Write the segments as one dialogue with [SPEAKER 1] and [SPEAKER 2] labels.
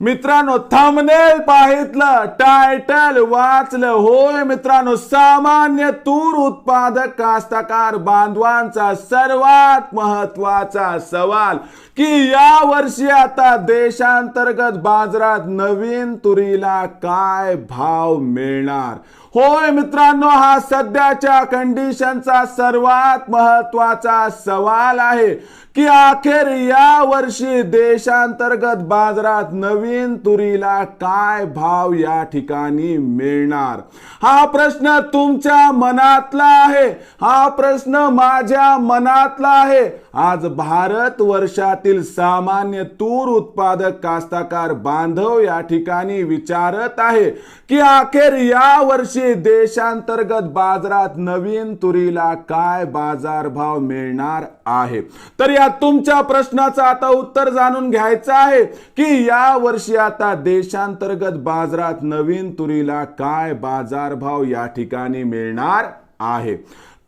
[SPEAKER 1] मित्रांनो thumbnail पाहितलं title वाचलं. होय मित्रांनो सामान्य तूर उत्पादक कास्तकार बांधवांचा सर्वात महत्त्वाचा सवाल की या वर्षी आता देशांतर्गत बाजारात नवीन तुरीला काय भाव मिळणार? होय मित्रांनो हा सध्याच्या कंडिशनचा सर्वात महत्त्वाचा सवाल आहे की अखेर या वर्षी देशांतर्गत बाजारात नवीन तुरीला काय भाव या ठिकाणी मिळणार? हा प्रश्न तुमच्या मनातला आहे. हा प्रश्न माझ्या मनातला आहे. आज भारत वर्षातील सामान्य तूर उत्पादक कास्ताकार बांधव या ठिकाणी विचारत आहे की अखेर या वर्षी देशांतर्गत बाजारात नवीन तुरीला काय बाजारभाव मिळणार आहे? तर या तुमच्या प्रश्नाचं आता उत्तर जाणून घ्यायचं आहे की या वर्षी आता देशांतर्गत बाजारात नवीन तुरीला काय बाजारभाव या ठिकाणी मिळणार आहे?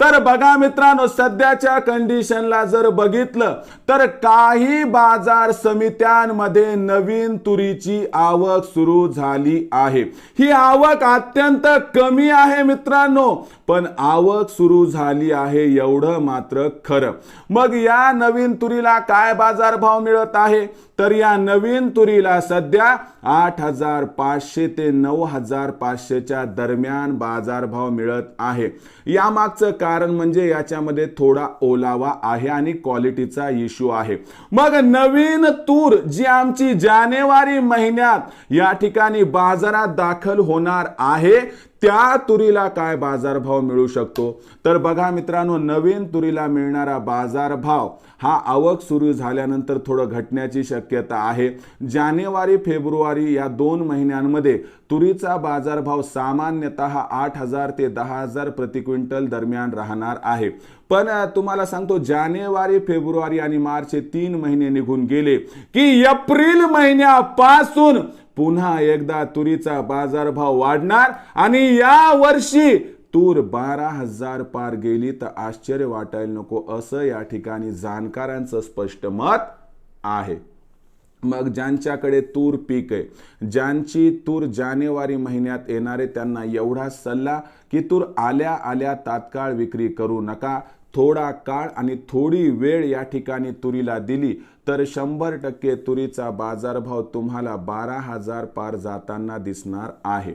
[SPEAKER 1] तर बघा मित्रांनो सध्याच्या कंडिशनला जर बघितलं तर काही बाजार समित्यांमध्ये नवीन तुरीची आवक सुरू झाली आहे. ही आवक अत्यंत कमी आहे मित्रांनो पण आवक सुरू झाली आहे एवढं मात्र खरं. मग या नवीन तुरीला काय बाजारभाव मिळत आहे? तर या नवीन तुरीला सध्या आठ हजार पाचशे ते नऊ हजार पाचशेच्या दरम्यान बाजारभाव मिळत आहे. यामागचं कारण म्हणजे याच्यामध्ये थोडा ओलावा आहे आणि क्वालिटीचा इश्यू आहे. मग नवीन तूर जी आमची जानेवारी महिन्यात या ठिकाणी बाजारात दाखल होणार आहे त्या तुरीला काय बाजारभाव मिळू शकतो? तर बघा मित्रांनो नवीन तुरीला मिळणारा बाजारभाव हा आवक सुरू झाल्यानंतर थोडं घटण्याची शक्यता आहे. जानेवारी फेब्रुवारी या दोन महिन्यांमध्ये तुरीचा बाजारभाव सामान्यतः आठ हजार ते दहा हजार प्रति क्विंटल दरम्यान राहणार आहे. पण तुम्हाला सांगतो जानेवारी फेब्रुवारी आणि मार्च हे तीन महिने निघून गेले की एप्रिल महिन्यापासून पुन्हा एकदा तुरीचा बाजारभाव वाढणार आणि या वर्षी तूर बारा हजार पार गेली तर आश्चर्य वाटायला नको. असं या ठिकाणी जाणकारांचं स्पष्ट मत आहे. मग ज्यांच्याकडे तूर पीक आहे ज्यांची तूर जानेवारी महिन्यात येणारे त्यांना एवढा सल्ला की तूर आल्या आल्या तात्काळ विक्री करू नका. थोडा काळ आणि थोडी वेळ या ठिकाणी तुरीला दिली तर शंभर टक्के तुरीचा बाजारभाव तुम्हाला बारा हजार पार जाताना दिसणार आहे.